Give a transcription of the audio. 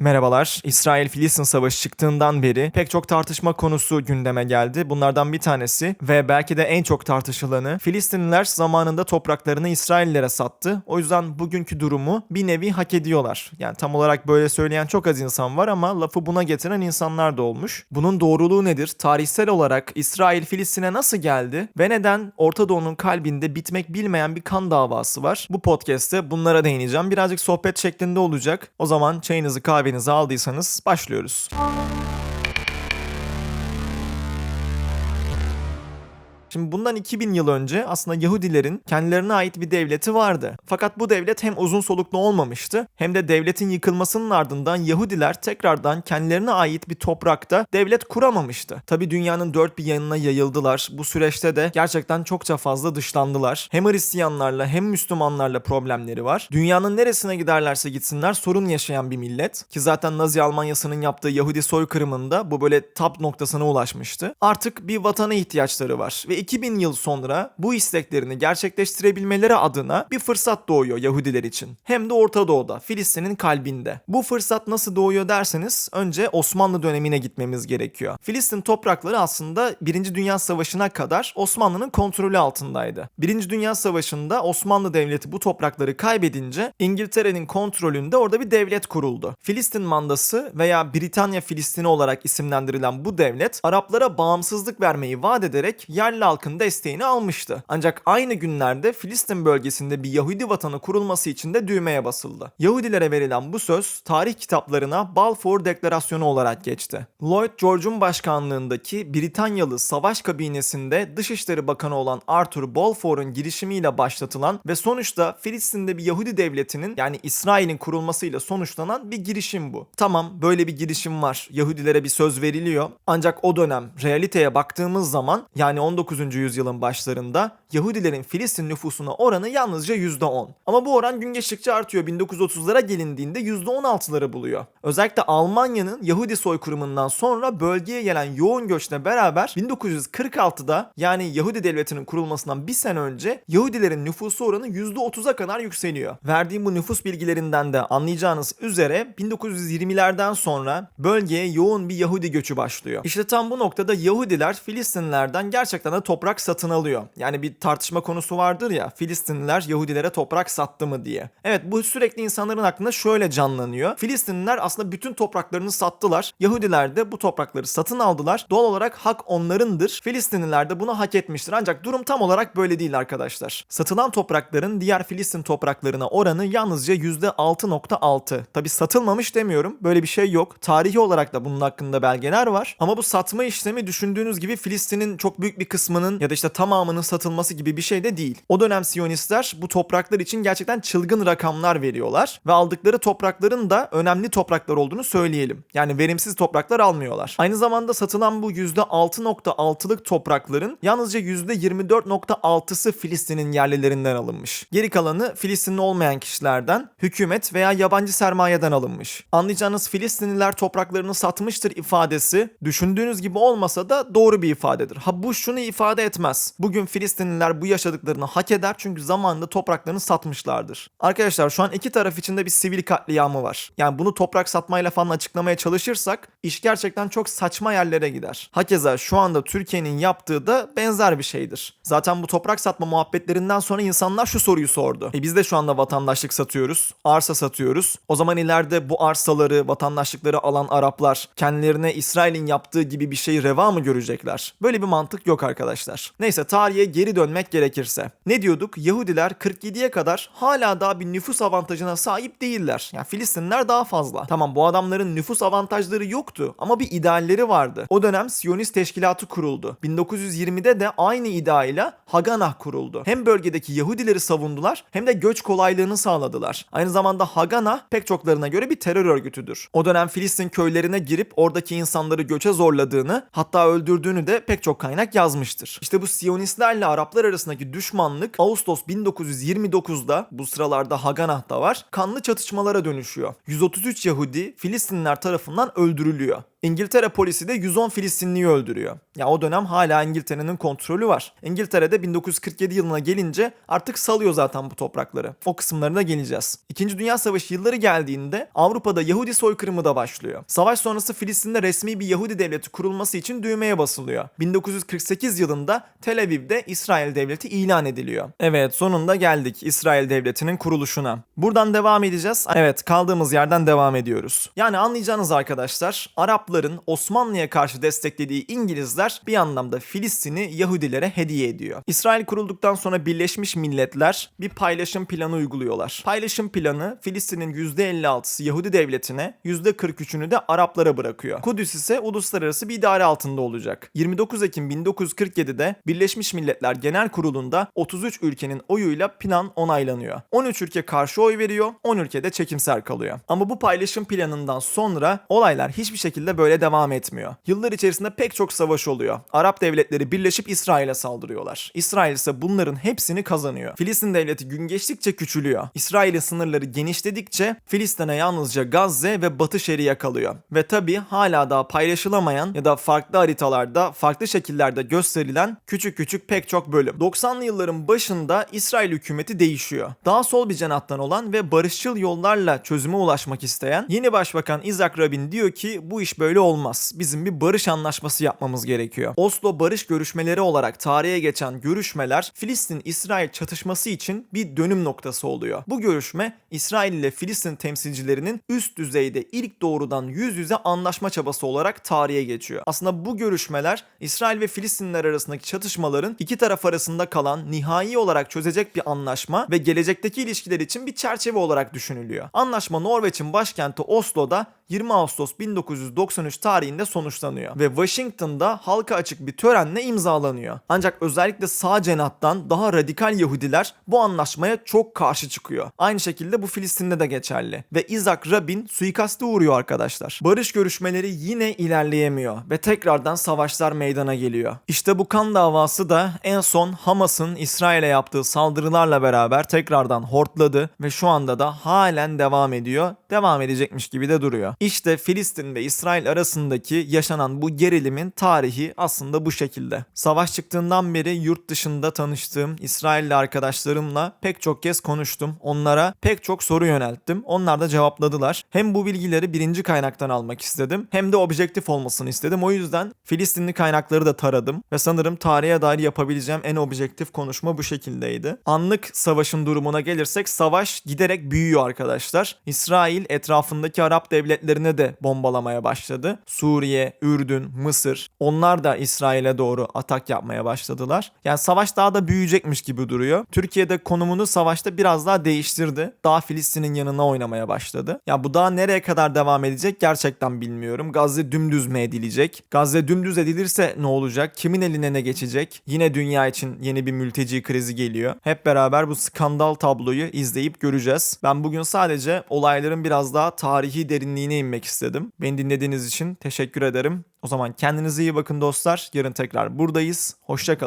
Merhabalar. İsrail-Filistin savaşı çıktığından beri pek çok tartışma konusu gündeme geldi. Bunlardan bir tanesi ve belki de en çok tartışılanı Filistinliler zamanında topraklarını İsraillilere sattı. O yüzden bugünkü durumu bir nevi hak ediyorlar. Yani tam olarak böyle söyleyen çok az insan var ama lafı buna getiren insanlar da olmuş. Bunun doğruluğu nedir? Tarihsel olarak İsrail Filistin'e nasıl geldi ve neden Orta Doğu'nun kalbinde bitmek bilmeyen bir kan davası var? Bu podcast'te bunlara değineceğim. Birazcık sohbet şeklinde olacak. O zaman çayınızı kahvenizi aldıysanız başlıyoruz. Şimdi bundan 2000 yıl önce aslında Yahudilerin kendilerine ait bir devleti vardı. Fakat bu devlet hem uzun soluklu olmamıştı hem de devletin yıkılmasının ardından Yahudiler tekrardan kendilerine ait bir toprakta devlet kuramamıştı. Tabi dünyanın dört bir yanına yayıldılar. Bu süreçte de gerçekten çokça fazla dışlandılar. Hem Hristiyanlarla hem Müslümanlarla problemleri var. Dünyanın neresine giderlerse gitsinler sorun yaşayan bir millet. Ki zaten Nazi Almanyası'nın yaptığı Yahudi soykırımında bu böyle tap noktasına ulaşmıştı. Artık bir vatana ihtiyaçları var ve 2000 yıl sonra bu isteklerini gerçekleştirebilmeleri adına bir fırsat doğuyor Yahudiler için. Hem de Orta Doğu'da, Filistin'in kalbinde. Bu fırsat nasıl doğuyor derseniz önce Osmanlı dönemine gitmemiz gerekiyor. Filistin toprakları aslında 1. Dünya Savaşı'na kadar Osmanlı'nın kontrolü altındaydı. 1. Dünya Savaşı'nda Osmanlı Devleti bu toprakları kaybedince İngiltere'nin kontrolünde orada bir devlet kuruldu. Filistin mandası veya Britanya Filistini olarak isimlendirilen bu devlet Araplara bağımsızlık vermeyi vaat ederek yerli halkın desteğini almıştı. Ancak aynı günlerde Filistin bölgesinde bir Yahudi vatanı kurulması için de düğmeye basıldı. Yahudilere verilen bu söz tarih kitaplarına Balfour Deklarasyonu olarak geçti. Lloyd George'un başkanlığındaki Britanyalı savaş kabinesinde Dışişleri Bakanı olan Arthur Balfour'un girişimiyle başlatılan ve sonuçta Filistin'de bir Yahudi devletinin yani İsrail'in kurulmasıyla sonuçlanan bir girişim bu. Tamam böyle bir girişim var. Yahudilere bir söz veriliyor. Ancak o dönem realiteye baktığımız zaman yani 19. yüzyılın başlarında Yahudilerin Filistin nüfusuna oranı yalnızca %10. Ama bu oran gün geçtikçe artıyor. 1930'lara gelindiğinde %16'ları buluyor. Özellikle Almanya'nın Yahudi soykırımından sonra bölgeye gelen yoğun göçle beraber 1946'da yani Yahudi devletinin kurulmasından bir sene önce Yahudilerin nüfusu oranı %30'a kadar yükseliyor. Verdiğim bu nüfus bilgilerinden de anlayacağınız üzere 1920'lerden sonra bölgeye yoğun bir Yahudi göçü başlıyor. İşte tam bu noktada Yahudiler Filistinlilerden gerçekten de toprak satın alıyor. Yani bir tartışma konusu vardır ya Filistinliler Yahudilere toprak sattı mı diye. Evet bu sürekli insanların aklında şöyle canlanıyor. Filistinliler aslında bütün topraklarını sattılar. Yahudiler de bu toprakları satın aldılar. Doğal olarak hak onlarındır. Filistinliler de bunu hak etmiştir. Ancak durum tam olarak böyle değil arkadaşlar. Satılan toprakların diğer Filistin topraklarına oranı yalnızca %6.6. Tabi satılmamış demiyorum. Böyle bir şey yok. Tarihi olarak da bunun hakkında belgeler var. Ama bu satma işlemi düşündüğünüz gibi Filistin'in çok büyük bir kısmının ya da işte tamamının satılması gibi bir şey de değil. O dönem Siyonistler bu topraklar için gerçekten çılgın rakamlar veriyorlar ve aldıkları toprakların da önemli topraklar olduğunu söyleyelim. Yani verimsiz topraklar almıyorlar. Aynı zamanda satılan bu %6.6'lık toprakların yalnızca %24.6'sı Filistin'in yerlilerinden alınmış. Geri kalanı Filistinli olmayan kişilerden, hükümet veya yabancı sermayeden alınmış. Anlayacağınız Filistinliler topraklarını satmıştır ifadesi düşündüğünüz gibi olmasa da doğru bir ifadedir. Ha bu şunu ifade etmez. Bugün Filistinliler bu yaşadıklarını hak eder çünkü zamanında topraklarını satmışlardır. Arkadaşlar şu an iki taraf içinde bir sivil katliamı var. Yani bunu toprak satmayla falan açıklamaya çalışırsak iş gerçekten çok saçma yerlere gider. Hakeza şu anda Türkiye'nin yaptığı da benzer bir şeydir. Zaten bu toprak satma muhabbetlerinden sonra insanlar şu soruyu sordu. E biz de şu anda vatandaşlık satıyoruz, arsa satıyoruz. O zaman ileride bu arsaları, vatandaşlıkları alan Araplar kendilerine İsrail'in yaptığı gibi bir şeyi reva mı görecekler? Böyle bir mantık yok arkadaşlar. Neyse tarihe geri dönmek gerekirse. Ne diyorduk? Yahudiler 47'ye kadar hala daha bir nüfus avantajına sahip değiller. Yani Filistinler daha fazla. Tamam bu adamların nüfus avantajları yoktu ama bir idealleri vardı. O dönem Siyonist teşkilatı kuruldu. 1920'de de aynı ideayla Haganah kuruldu. Hem bölgedeki Yahudileri savundular hem de göç kolaylığını sağladılar. Aynı zamanda Haganah pek çoklarına göre bir terör örgütüdür. O dönem Filistin köylerine girip oradaki insanları göçe zorladığını hatta öldürdüğünü de pek çok kaynak yazmıştır. İşte bu Siyonistlerle Araplar arasındaki düşmanlık Ağustos 1929'da bu sıralarda Haganah'ta var kanlı çatışmalara dönüşüyor. 133 Yahudi Filistinliler tarafından öldürülüyor. İngiltere polisi de 110 Filistinliyi öldürüyor. Ya o dönem hala İngiltere'nin kontrolü var. İngiltere'de 1947 yılına gelince artık salıyor zaten bu toprakları. O kısımlarına geleceğiz. İkinci Dünya Savaşı yılları geldiğinde Avrupa'da Yahudi soykırımı da başlıyor. Savaş sonrası Filistin'de resmi bir Yahudi devleti kurulması için düğmeye basılıyor. 1948 yılında Tel Aviv'de İsrail devleti ilan ediliyor. Evet sonunda geldik İsrail devletinin kuruluşuna. Buradan devam edeceğiz. Evet kaldığımız yerden devam ediyoruz. Yani anlayacağınız arkadaşlar Arapların Osmanlı'ya karşı desteklediği İngilizler bir anlamda Filistin'i Yahudilere hediye ediyor. İsrail kurulduktan sonra Birleşmiş Milletler bir paylaşım planı uyguluyorlar. Paylaşım planı Filistin'in %56'sı Yahudi devletine, %43'ünü de Araplara bırakıyor. Kudüs ise uluslararası bir idare altında olacak. 29 Ekim 1947'de Birleşmiş Milletler Genel Kurulu'nda 33 ülkenin oyuyla plan onaylanıyor. 13 ülke karşı oy veriyor, 10 ülke de çekimser kalıyor. Ama bu paylaşım planından sonra olaylar hiçbir şekilde böyle devam etmiyor. Yıllar içerisinde pek çok savaş oluyor. Arap devletleri birleşip İsrail'e saldırıyorlar. İsrail ise bunların hepsini kazanıyor. Filistin devleti gün geçtikçe küçülüyor. İsrail'in sınırları genişledikçe Filistin'e yalnızca Gazze ve Batı Şeria kalıyor. Ve tabi hala daha paylaşılamayan ya da farklı haritalarda farklı şekillerde gösterilen küçük küçük pek çok bölüm. 90'lı yılların başında İsrail hükümeti değişiyor. Daha sol bir cenahtan olan ve barışçıl yollarla çözüme ulaşmak isteyen yeni başbakan Isaac Rabin diyor ki bu iş böyle olmaz. Bizim bir barış anlaşması yapmamız gerekiyor. Oslo barış görüşmeleri olarak tarihe geçen görüşmeler Filistin-İsrail çatışması için bir dönüm noktası oluyor. Bu görüşme İsrail ile Filistin temsilcilerinin üst düzeyde ilk doğrudan yüz yüze anlaşma çabası olarak tarihe geçiyor. Aslında bu görüşmeler İsrail ve Filistinler arasındaki çatışmaların iki taraf arasında kalan nihai olarak çözecek bir anlaşma ve gelecekteki ilişkiler için bir çerçeve olarak düşünülüyor. Anlaşma Norveç'in başkenti Oslo'da 20 Ağustos 1993 tarihinde sonuçlanıyor ve Washington'da halka açık bir törenle imzalanıyor. Ancak özellikle sağ cenahtan daha radikal Yahudiler bu anlaşmaya çok karşı çıkıyor. Aynı şekilde bu Filistin'de de geçerli ve Isaac Rabin suikaste uğruyor arkadaşlar. Barış görüşmeleri yine ilerleyemiyor ve tekrardan savaşlar meydana geliyor. İşte bu kan davası da en son Hamas'ın İsrail'e yaptığı saldırılarla beraber tekrardan hortladı ve şu anda da halen devam ediyor. Devam edecekmiş gibi de duruyor. İşte Filistin ve İsrail arasındaki yaşanan bu gerilimin tarihi aslında bu şekilde. Savaş çıktığından beri yurt dışında tanıştığım İsrailli arkadaşlarımla pek çok kez konuştum. Onlara pek çok soru yönelttim. Onlar da cevapladılar. Hem bu bilgileri birinci kaynaktan almak istedim hem de objektif olmasını istedim. O yüzden Filistinli kaynakları da taradım ve sanırım tarihe dair yapabileceğim en objektif konuşma bu şekildeydi. Anlık savaşın durumuna gelirsek savaş giderek büyüyor arkadaşlar. İsrail etrafındaki Arap devletlerine de bombalamaya başladı. Suriye, Ürdün, Mısır onlar da İsrail'e doğru atak yapmaya başladılar. Yani savaş daha da büyüyecekmiş gibi duruyor. Türkiye'de konumunu savaşta biraz daha değiştirdi. Daha Filistin'in yanına oynamaya başladı. Ya bu daha nereye kadar devam edecek gerçekten bilmiyorum. Gazze dümdüz mü edilecek? Gazze dümdüz edilirse ne olacak? Kimin eline ne geçecek? Yine dünya için yeni bir mülteci krizi geliyor. Hep beraber bu skandal tabloyu izleyip göreceğiz. Ben bugün sadece olayların biraz daha tarihi inmek istedim. Beni dinlediğiniz için teşekkür ederim. O zaman kendinize iyi bakın dostlar. Yarın tekrar buradayız. Hoşçakalın.